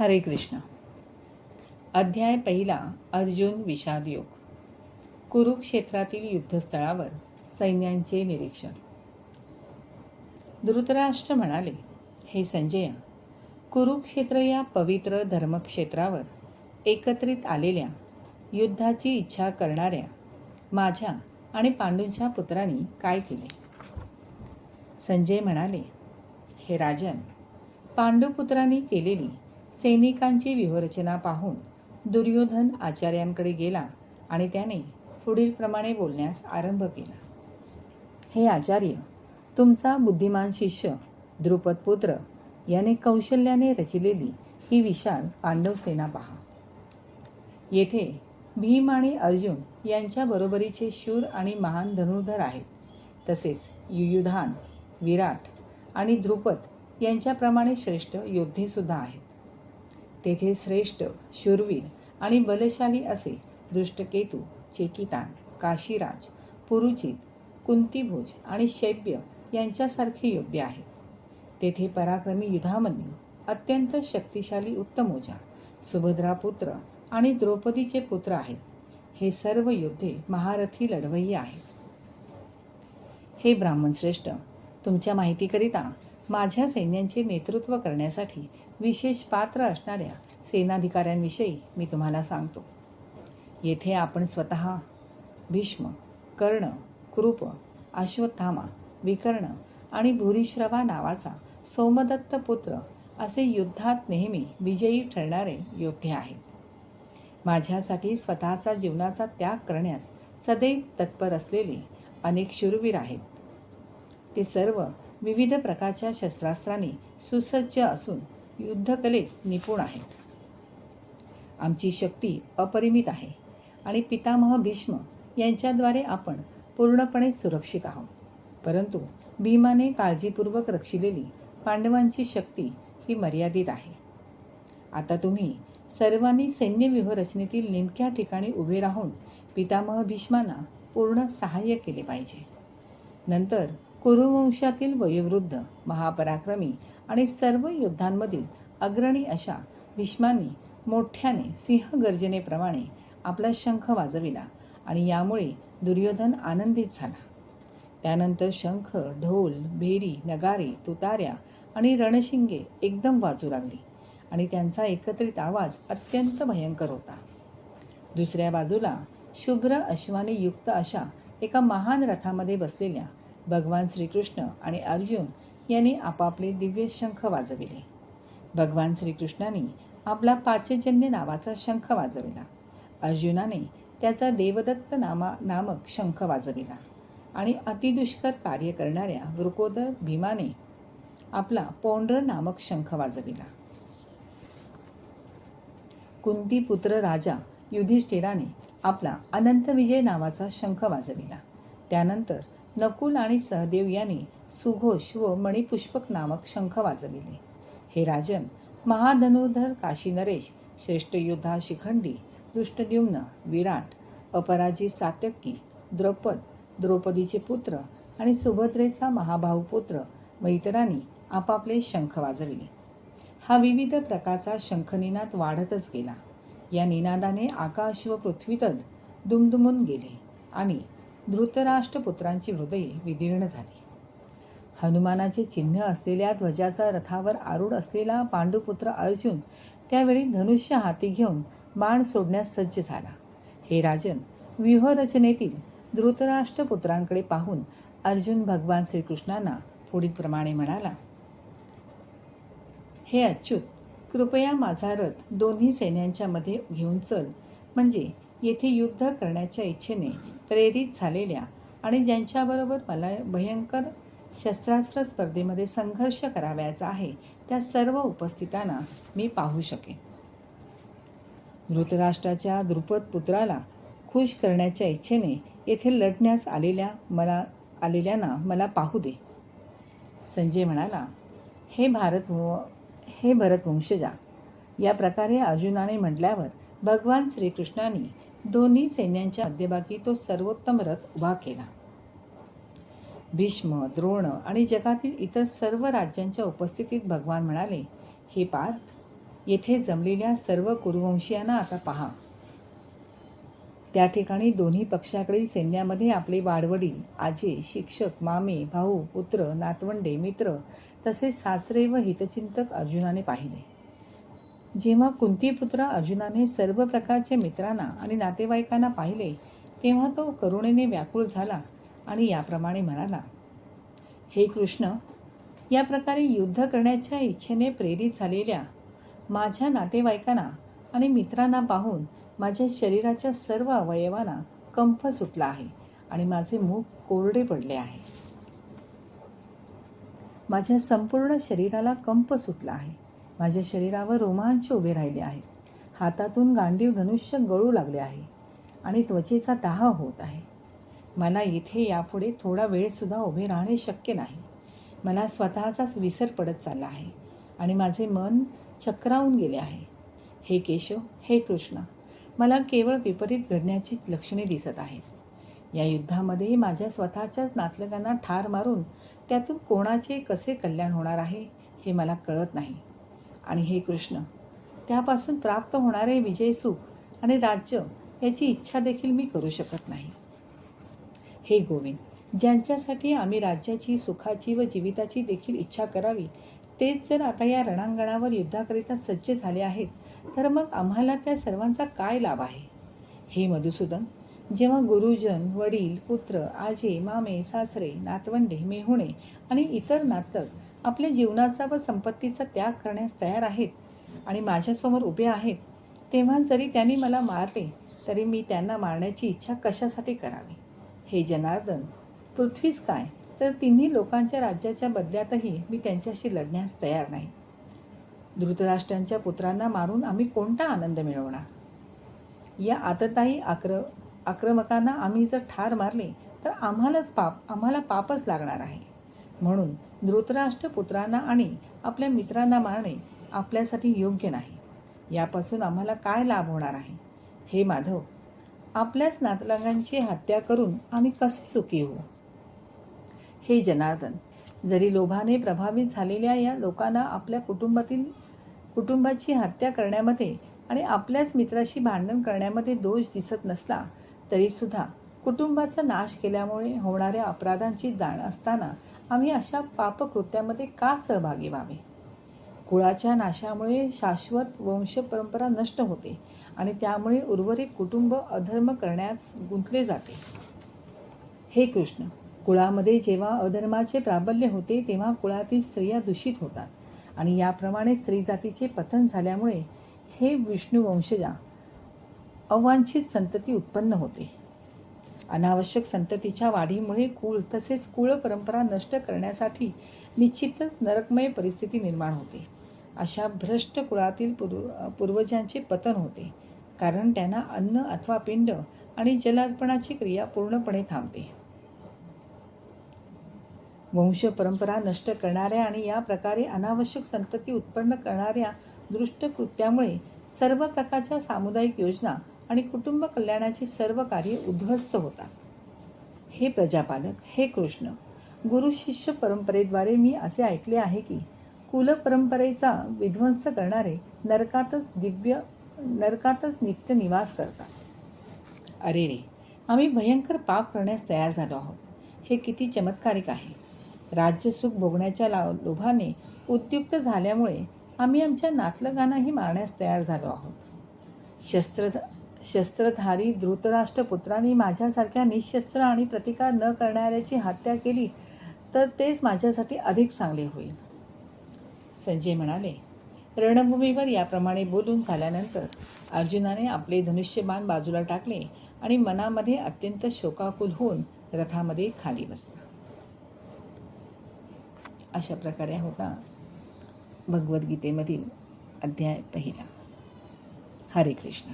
हरे कृष्ण. अध्याय पहिला अर्जुन विषाद योग कुरुक्षेत्रातील युद्धस्थळावर सैन्यांचे निरीक्षण. धृतराष्ट्र म्हणाले हे संजया कुरुक्षेत्र या पवित्र धर्मक्षेत्रावर एकत्रित आलेल्या युद्धाची इच्छा करणाऱ्या माझ्या आणि पांडूंच्या पुत्रांनी काय केले? संजय म्हणाले हे राजन पांडुपुत्रांनी केलेली सैनिकांची व्यूहरचना पाहून दुर्योधन आचार्यांकडे गेला आणि त्याने पुढीलप्रमाणे बोलण्यास आरंभ केला. हे आचार्य तुमचा बुद्धिमान शिष्य द्रुपदपुत्र याने कौशल्याने रचिलेली ही विशाल पांडव सेना पहा. येथे भीम आणि अर्जुन यांच्या बरोबरीचे शूर आणि महान धनुर्धर आहेत. तसेच युयुधान विराट आणि द्रुपद यांच्याप्रमाणे श्रेष्ठ योद्धेसुद्धा आहेत. तेथे श्रेष्ठ शूरवीर आणि बलशाली असे दृष्टकेतू चेकितान काशीराज पुरुचित कुंतीभोज आणि शैब्य यांच्यासारखे योग्य आहेत. तेथे पराक्रमी युधामन्यू अत्यंत शक्तिशाली उत्तमोजा सुभद्रा पुत्र आणि द्रौपदीचे पुत्र आहेत. हे सर्व योद्धे महारथी लढवय्ये आहेत. हे ब्राह्मण श्रेष्ठ तुमच्या माहितीकरिता माझ्या सैन्यांचे नेतृत्व करण्यासाठी विशेष पात्र असणाऱ्या सेनाधिकाऱ्यांविषयी मी तुम्हाला सांगतो. येथे आपण स्वतः भीष्म कर्ण कृप अश्वत्थामा विकर्ण आणि भूरिश्रवा नावाचा सोमदत्त पुत्र असे युद्धात नेहमी विजयी ठरणारे योद्धे आहेत. माझ्यासाठी स्वतःचा जीवनाचा त्याग करण्यास सदैव तत्पर असलेले अनेक शूरवीर आहेत. ते सर्व विविध प्रकारच्या शस्त्रास्त्रांनी सुसज्ज असून युद्धकलेत निपुण आहेत. आमची शक्ती अपरिमित आहे आणि पितामह भीष्म यांच्याद्वारे आपण पूर्णपणे सुरक्षित आहोत. परंतु भीमाने काळजीपूर्वक रक्षिलेली पांडवांची शक्ती ही मर्यादित आहे. आता तुम्ही सर्वांनी सैन्य व्यूहरचनेतील नेमक्या ठिकाणी उभे राहून पितामह भीष्मांना पूर्ण सहाय्य केले पाहिजे. नंतर कुरुवंशातील वयोवृद्ध महापराक्रमी आणि सर्व योद्धांमधील अग्रणी अशा भीष्मांनी मोठ्याने सिंहगर्जनेप्रमाणे आपला शंख वाजविला आणि यामुळे दुर्योधन आनंदित झाला. त्यानंतर शंख ढोल भेरी नगारे तुताऱ्या आणि रणशिंगे एकदम वाजू लागली आणि त्यांचा एकत्रित आवाज अत्यंत भयंकर होता. दुसऱ्या बाजूला शुभ्र अश्वाने युक्त अशा एका महान रथामध्ये बसलेल्या भगवान श्रीकृष्ण आणि अर्जुन यांनी आपापले दिव्य शंख वाजविले. भगवान श्रीकृष्णाने आपला पाचजन्य नावाचा शंख वाजविला. अर्जुनाने त्याचा देवदत्त नामा नामक शंख वाजविला आणि अतिदुष्कर कार्य करणाऱ्या वृकोदर भीमाने आपला पौंड्र नामक शंख वाजविला. कुंतीपुत्र राजा युधिष्ठिराने आपला अनंत विजय नावाचा शंख वाजविला. त्यानंतर नकुल आणि सहदेव यांनी सुघोष व मणिपुष्पक नामक शंख वाजविले. हे राजन महाधनुर्धर काशी नरेश श्रेष्ठ योद्धा शिखंडी दुष्टद्युम्न विराट अपराजी सात्यक्की द्रौपद द्रौपदीचे पुत्र आणि सुभद्रेचा महाभाऊ पुत्र मैत्रांनी आपापले शंख वाजविले. हा विविध प्रकारचा शंखनिनाद वाढतच गेला. या निनादाने आकाश व पृथ्वीतल दुमदुमून गेले आणि धृतराष्ट्रपुत्रांची हृदये विदीर्ण झाली. हनुमानाचे चिन्ह असलेल्या ध्वजाचा रथावर आरूढ असलेला पांडुपुत्र अर्जुन त्यावेळी धनुष्य हाती घेऊन बाण सोडण्यास सज्ज झाला. हे राजन व्यूहरचनेतील धृतराष्ट्रपुत्रांकडे पाहून अर्जुन भगवान श्रीकृष्णांना पुढीलप्रमाणे म्हणाला हे अच्युत कृपया माझा रथ दोन्ही सैन्यांच्या मध्ये घेऊन चल. म्हणजे येथे युद्ध करण्याच्या इच्छेने प्रेरित झालेल्या आणि ज्यांच्याबरोबर मला भयंकर शस्त्रास्त्र स्पर्धेमध्ये संघर्ष करावयाचा आहे त्या सर्व उपस्थितांना मी पाहू शकेन. धृतराष्ट्राच्या द्रुपद पुत्राला खुश करण्याच्या इच्छेने येथे लढण्यास आलेल्या मला आलेल्यांना मला पाहू दे. संजय म्हणाला हे भारत हे भरतवंशजा. या प्रकारे अर्जुनाने म्हटल्यावर भगवान श्रीकृष्णाने दोन्ही सैन्यांच्या मध्यभागी तो सर्वोत्तम रथ उभा केला. भीष्म द्रोण आणि जगातील इतर सर्व राज्यांच्या उपस्थितीत भगवान म्हणाले हे पार्थ येथे जमलेल्या सर्व कुरुवंशीयांना आता पहा. त्या ठिकाणी दोन्ही पक्षाकडील सैन्यामध्ये आपले वाडवडील आजे शिक्षक मामे भाऊ पुत्र नातवंडे मित्र तसेच सासरे व हितचिंतक अर्जुनाने पाहिले. जेव्हा कुंतीपुत्र अर्जुनाने सर्व प्रकारच्या मित्रांना आणि नातेवाईकांना पाहिले तेव्हा तो करुणेने व्याकुळ झाला आणि याप्रमाणे म्हणाला हे कृष्ण या प्रकारे युद्ध करण्याच्या इच्छेने प्रेरित झालेल्या माझ्या नातेवाईकांना आणि मित्रांना पाहून माझ्या शरीराच्या सर्व अवयवांना कंप सुटला आहे आणि माझे मुख कोरडे पडले आहे. माझ्या संपूर्ण शरीराला कंप सुटला आहे. माझ्या शरीरावर रोमांच उभे राहिले आहेत हातातून गांडीव धनुष्य गळू लागले आहे आणि त्वचेचा दाह होत आहे. मला इथे यापुढे थोडा वेळसुद्धा उभे राहणे शक्य नाही. मला स्वतःचाच विसर पडत चालला आहे आणि माझे मन चक्रावून गेले आहे. हे केशव हे कृष्ण मला केवळ विपरीत घडण्याची लक्षणे दिसत आहेत. या युद्धामध्ये माझ्या स्वतःच्याच नातलगांना ठार मारून त्यातून कोणाचे कसे कल्याण होणार आहे हे मला कळत नाही. आणि हे कृष्ण. त्यापासून प्राप्त होणारे विजय सुख आणि राज्य याची इच्छा देखील मी करू शकत नाही. हे गोविंद ज्यांच्यासाठी आम्ही राज्याची सुखाची व जीविताची देखील इच्छा करावी तेच जर आता या रणांगणावर युद्धाकरिता सज्ज झाले आहेत तर मग आम्हाला त्या सर्वांचा काय लाभ आहे? हे मधुसूदन जेव्हा गुरुजन वडील पुत्र आजे मामे सासरे नातवंडे मेहुणे आणि इतर नातक आपल्या जीवनाचा व संपत्तीचा त्याग करण्यास तयार आहेत आणि माझ्यासमोर उभे आहेत तेव्हा जरी त्यांनी मला मारले तरी मी त्यांना मारण्याची इच्छा कशासाठी करावी? हे जनार्दन पृथ्वीच काय? तर तिन्ही लोकांच्या राज्याच्या बदल्यातही मी त्यांच्याशी लढण्यास तयार नाही. धृतराष्ट्रांच्या पुत्रांना मारून आम्ही कोणता आनंद मिळवणार? या आतताई आक्र आक्रमकांना आम्ही जर ठार मारले तर आम्हालाच पाप आम्हाला पापच लागणार आहे. म्हणून धृतराष्ट्र पुत्रांना आणि आपल्या मित्रांना मारणे आपल्यासाठी योग्य नाही. यापासून आम्हाला काय लाभ होणार आहे? हे माधव आपल्याच नातलगांची हत्या करून आम्ही कसे सुखी होऊ? हे जनार्दन जरी लोभाने प्रभावित झालेल्या या लोकांना आपल्या कुटुंबातील कुटुंबाची हत्या करण्यामध्ये आणि आपल्याच मित्राशी भांडण करण्यामध्ये दोष दिसत नसला तरीसुद्धा कुटुंबाचा नाश केल्यामुळे होणाऱ्या अपराधांची जाण असताना आम्ही अशा पापकृत्यामध्ये का सहभागी व्हावे? कुळाच्या नाशामुळे शाश्वत वंश परंपरा नष्ट होते आणि त्यामुळे उर्वरित कुटुंब अधर्म करण्यास गुंतले जाते. हे कृष्ण कुळामध्ये जेव्हा अधर्माचे प्राबल्य होते तेव्हा कुळातील स्त्रिया दूषित होतात आणि याप्रमाणे स्त्री जातीचे पतन झाल्यामुळे हे विष्णू वंशजा अवांछित संतती उत्पन्न होते. अनावश्यक संततीच्या वाढीमुळे कुळ तसेच कुळ परंपरा नष्ट करण्यासाठी निश्चितच नरकमय परिस्थिती निर्माण होते. अशा भ्रष्ट कुळातील पूर्व पूर्वजांचे पतन होते. कारण त्यांना अन्न अथवा पिंड आणि जलार्पणाची क्रिया पूर्णपणे थांबते. वंश परंपरा नष्ट करणाऱ्या आणि या प्रकारे अनावश्यक संतती उत्पन्न करणाऱ्या दृष्ट कृत्यामुळे सर्व प्रकारच्या सामुदायिक योजना आणि कुटुंब कल्याणाची सर्व कार्ये उद्ध्वस्त होतात. हे प्रजापालक हे कृष्ण गुरु शिष्य परंपरेद्वारे मी असे ऐकले आहे की कुलपरंपरेचा विध्वंस करणारे नरकातच दिव्य नरकातच नित्य निवास करतात. अरे रे आम्ही भयंकर पाप करण्यास तयार झालो आहोत. हे किती चमत्कारिक आहे. राज्यसुख भोगण्याच्या ला लोभाने उद्युक्त झाल्यामुळे आम्ही आमच्या नातलगांनाही मारण्यास तयार झालो आहोत. शस्त्र शस्त्रधारी धृतराष्ट्रपुत्रांनी माझ्यासारख्या निशस्त्र आणि प्रतिकार न करणाऱ्याची हत्या केली तर तेच माझ्यासाठी अधिक चांगले होईल. संजय म्हणाले रणभूमीवर याप्रमाणे बोलून झाल्यानंतर अर्जुनाने आपले धनुष्यबाण बाजूला टाकले आणि मनामध्ये अत्यंत शोकाकुल होऊन रथामध्ये खाली बसला. अशा प्रकारे होता भगवद्गीतेमधील अध्याय पहिला. हरे कृष्ण.